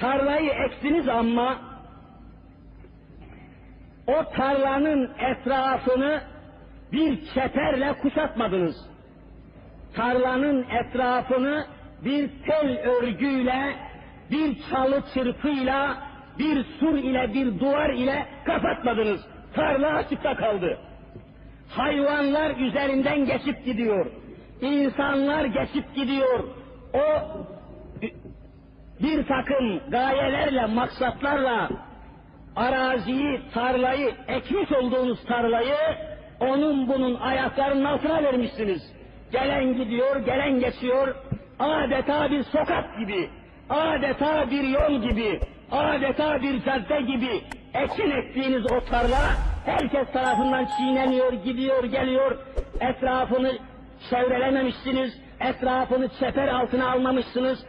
Tarlayı eksiniz ama o tarlanın etrafını bir çeperle kuşatmadınız. Tarlanın etrafını bir tel örgüyle, bir çalı çırpıyla, bir sur ile, bir duvar ile kapatmadınız. Tarla açıkta kaldı. Hayvanlar üzerinden geçip gidiyor. İnsanlar geçip gidiyor. O bir takım gayelerle, maksatlarla araziyi, tarlayı, ekmiş olduğunuz tarlayı onun bunun ayaklarının altına vermişsiniz. Gelen gidiyor, gelen geçiyor. Adeta bir sokak gibi, adeta bir yol gibi, adeta bir cadde gibi ekin ektiğiniz o tarla herkes tarafından çiğneniyor, gidiyor, geliyor. Etrafını çevrelememişsiniz, etrafını çeper altına almamışsınız.